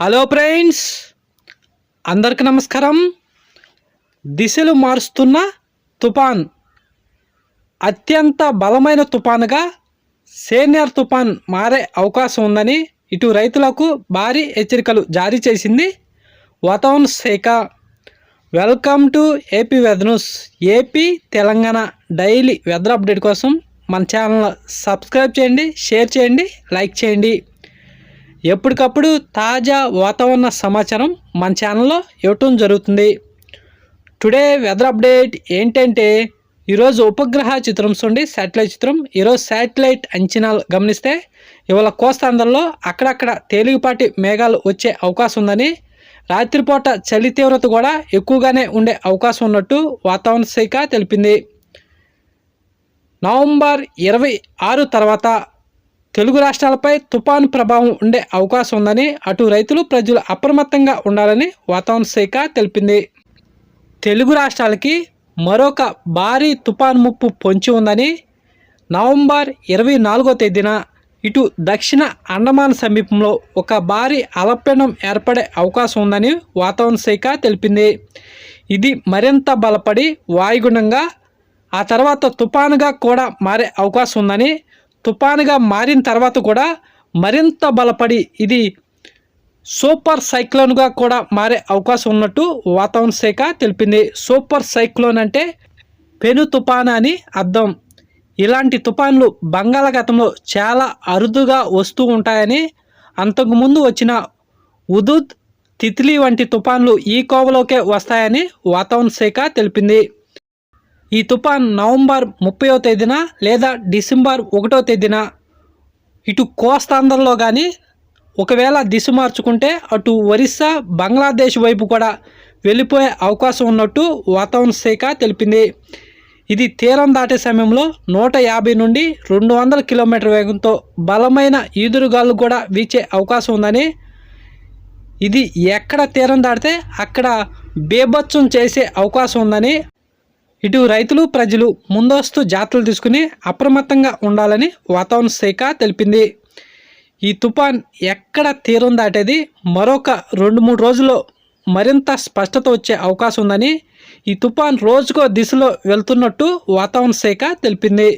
Hello friends అందరికి నమస్కారం. దిశలు మారుస్తున్న తుఫాన్ అత్యంత బలమైన తుఫాన్గా సేనియర్ తుఫాన్ మారే అవకాశం ఉందని ఇటు రైతులకు భారీ హెచ్చరికలు జారీ చేసింది వాతావరణ శాఖ. Welcome to AP weather news. AP Telangana daily weather update కోసం మన ఛానల్ సబ్స్క్రైబ్ చేయండి షేర్ చేయండి లైక్ చేయండి. ఎప్పటికప్పుడు తాజా వాతావరణ సమాచారం మన ఛానల్లో ఇవ్వటం జరుగుతుంది. టుడే వెదర్ అప్డేట్ ఏంటంటే ఈరోజు ఉపగ్రహ చిత్రం చూడండి శాటిలైట్ చిత్రం. ఈరోజు శాటిలైట్ అంచనాలు గమనిస్తే ఇవాళ కోస్తాంధ్రలో అక్కడక్కడ తేలికపాటి మేఘాలు వచ్చే అవకాశం ఉందని రాత్రిపూట చలి తీవ్రత కూడా ఎక్కువగానే ఉండే అవకాశం ఉన్నట్టు వాతావరణ శాఖ తెలిపింది. నవంబర్ ఇరవై ఆరు తర్వాత తెలుగు రాష్ట్రాలపై తుపాను ప్రభావం ఉండే అవకాశం ఉందని అటు రైతులు ప్రజలు అప్రమత్తంగా ఉండాలని వాతావరణ శాఖ తెలిపింది. తెలుగు రాష్ట్రాలకి మరొక భారీ తుపాను ముప్పు పొంచి ఉందని నవంబర్ ఇరవై నాలుగో తేదీన ఇటు దక్షిణ అండమాన్ సమీపంలో ఒక భారీ అలపెండం ఏర్పడే అవకాశం ఉందని వాతావరణ శాఖ తెలిపింది. ఇది మరింత బలపడి వాయుగుణంగా ఆ తర్వాత తుపానుగా కూడా మారే అవకాశం ఉందని తుపానుగా మారిన తర్వాత కూడా మరింత బలపడి ఇది సూపర్ సైక్లోన్గా కూడా మారే అవకాశం ఉన్నట్టు వాతావరణ శాఖ తెలిపింది. సూపర్ సైక్లోన్ అంటే పెను తుఫాను అని అర్థం. ఇలాంటి తుఫాన్లు బంగాళాఖాతంలో చాలా అరుదుగా వస్తూ ఉంటాయని అంతకుముందు వచ్చిన ఉదుద్ తిత్లీ వంటి తుఫాన్లు ఈ కోవలోకే వస్తాయని వాతావరణ శాఖ తెలిపింది. ఈ తుఫాన్ నవంబర్ ముప్పయో తేదీన లేదా డిసెంబర్ ఒకటో తేదీన ఇటు కోస్తాంధ్రలో కానీ ఒకవేళ దిశ మార్చుకుంటే అటు ఒరిస్సా బంగ్లాదేశ్ వైపు కూడా వెళ్ళిపోయే అవకాశం ఉన్నట్టు వాతావరణ శాఖ తెలిపింది. ఇది తీరం దాటే సమయంలో నూట యాభై నుండి రెండు వందల కిలోమీటర్ వేగంతో బలమైన ఈదురుగాలు కూడా వీచే అవకాశం ఉందని ఇది ఎక్కడ తీరం దాటితే అక్కడ బేభత్సం చేసే అవకాశం ఉందని ఇటు రైతులు ప్రజలు ముందస్తు జాగ్రత్తలు తీసుకుని అప్రమత్తంగా ఉండాలని వాతావరణ శాఖ తెలిపింది. ఈ తుఫాన్ ఎక్కడ తీరం దాటేది? మరొక రెండు మూడు రోజుల్లో మరింత స్పష్టత వచ్చే అవకాశం ఉందని ఈ తుఫాన్ రోజుకో దిశలో వెళ్తున్నట్టు వాతావరణ శాఖ తెలిపింది.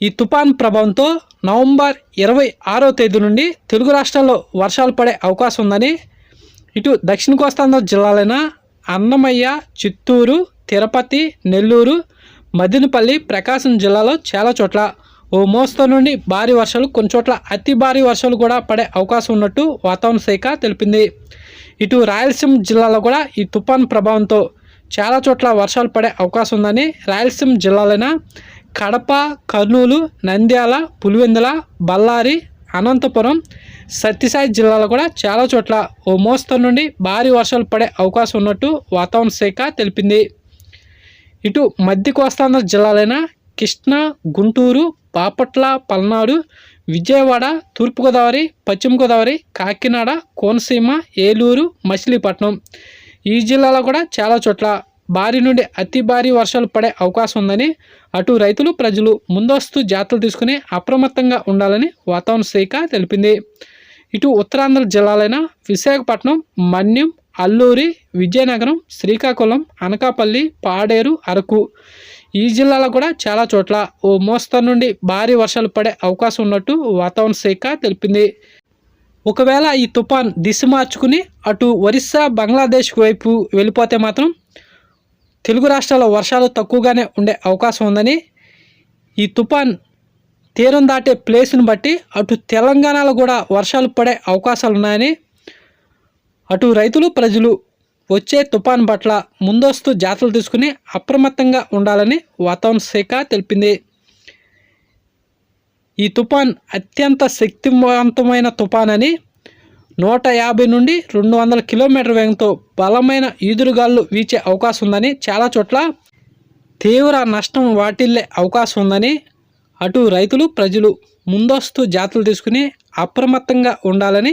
ఈ తుఫాన్ ప్రభావంతో నవంబర్ ఇరవై ఆరో తేదీ నుండి తెలుగు రాష్ట్రాల్లో వర్షాలు పడే అవకాశం ఉందని ఇటు దక్షిణ కోస్తాంధ్ర జిల్లాలైన అన్నమయ్య చిత్తూరు తిరుపతి నెల్లూరు మదినపల్లి ప్రకాశం జిల్లాలో చాలా చోట్ల. ఓ మోస్తరు నుండి భారీ వర్షాలు కొన్ని చోట్ల అతి భారీ వర్షాలు కూడా పడే అవకాశం ఉన్నట్టు వాతావరణ శాఖ తెలిపింది. ఇటు రాయలసీమ జిల్లాలో కూడా ఈ తుఫాన్ ప్రభావంతో చాలా చోట్ల వర్షాలు పడే అవకాశం ఉందని రాయలసీమ జిల్లాలైన కడప కర్నూలు నంద్యాల పులివెందుల బళ్ళారి అనంతపురం సత్యసాయి జిల్లాలో కూడా చాలా చోట్ల ఓ మోస్తరు నుండి భారీ వర్షాలు పడే అవకాశం ఉన్నట్టు వాతావరణ శాఖ తెలిపింది. ఇటు మధ్య కోస్తాంధ్ర జిల్లాలైన కృష్ణా గుంటూరు బాపట్ల పల్నాడు విజయవాడ తూర్పుగోదావరి పశ్చిమ గోదావరి కాకినాడ కోనసీమ ఏలూరు మచిలీపట్నం. ఈ జిల్లాలో కూడా చాలా చోట్ల భారీ నుండి అతి భారీ వర్షాలు పడే అవకాశం ఉందని అటు రైతులు ప్రజలు ముందస్తు జాగ్రత్తలు తీసుకుని అప్రమత్తంగా ఉండాలని వాతావరణ శాఖ తెలిపింది. ఇటు ఉత్తరాంధ్ర జిల్లాలైన విశాఖపట్నం మన్యం అల్లూరి విజయనగరం శ్రీకాకుళం అనకాపల్లి పాడేరు అరకు. ఈ జిల్లాలో కూడా చాలా చోట్ల ఓ మోస్తరు నుండి భారీ వర్షాలు పడే అవకాశం ఉన్నట్టు వాతావరణ శాఖ తెలిపింది. ఒకవేళ ఈ తుఫాన్ దిశ మార్చుకుని అటు ఒరిస్సా బంగ్లాదేశ్ వైపు వెళ్ళిపోతే మాత్రం తెలుగు రాష్ట్రాల్లో వర్షాలు తక్కువగానే ఉండే అవకాశం ఉందని ఈ తుఫాన్ తీరం దాటే ప్లేస్ని బట్టి అటు తెలంగాణలో కూడా వర్షాలు పడే అవకాశాలు ఉన్నాయని అటు రైతులు ప్రజలు వచ్చే తుఫాన్ పట్ల ముందస్తు జాగ్రత్తలు తీసుకుని అప్రమత్తంగా ఉండాలని వాతావరణ శాఖ తెలిపింది. ఈ తుఫాన్ అత్యంత శక్తివంతమైన తుఫాన్ అని నూట యాభై నుండి రెండు వందల కిలోమీటర్ వేగంతో బలమైన ఈదురుగాళ్ళు వీచే అవకాశం ఉందని చాలా చోట్ల తీవ్ర నష్టం వాటిల్లే అవకాశం ఉందని అటు రైతులు ప్రజలు ముందస్తు జాగ్రత్తలు తీసుకుని అప్రమత్తంగా ఉండాలని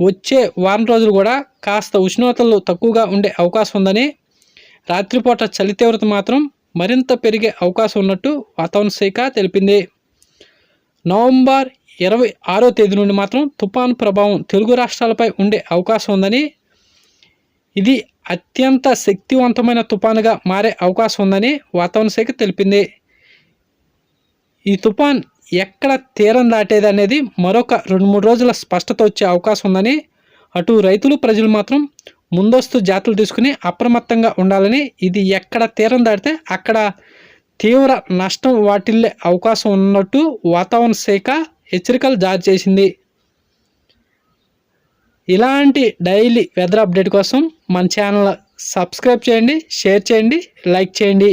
వచ్చే వారం రోజులు కూడా కాస్త ఉష్ణోగ్రతలు తక్కువగా ఉండే అవకాశం ఉందని రాత్రిపూట చలి తీవ్రత మాత్రం మరింత పెరిగే అవకాశం ఉన్నట్టు వాతావరణ శాఖ తెలిపింది. నవంబర్ ఇరవై ఆరో తేదీ నుండి మాత్రం తుఫాను ప్రభావం తెలుగు రాష్ట్రాలపై ఉండే అవకాశం ఉందని ఇది అత్యంత శక్తివంతమైన తుఫానుగా మారే అవకాశం ఉందని వాతావరణ శాఖ తెలిపింది. ఈ తుఫాన్ ఎక్కడ తీరం దాటేది అనేది మరొక రెండు మూడు రోజుల స్పష్టత వచ్చే అవకాశం ఉందని అటు రైతులు ప్రజలు మాత్రం ముందస్తు జాతులు తీసుకుని అప్రమత్తంగా ఉండాలని ఇది ఎక్కడ తీరం దాటితే అక్కడ తీవ్ర నష్టం వాటిల్లే అవకాశం ఉన్నట్టు వాతావరణ శాఖ హెచ్చరికలు జారీ చేసింది. ఇలాంటి డైలీ వెదర్ అప్డేట్ కోసం మన ఛానల్ సబ్స్క్రైబ్ చేయండి షేర్ చేయండి లైక్ చేయండి.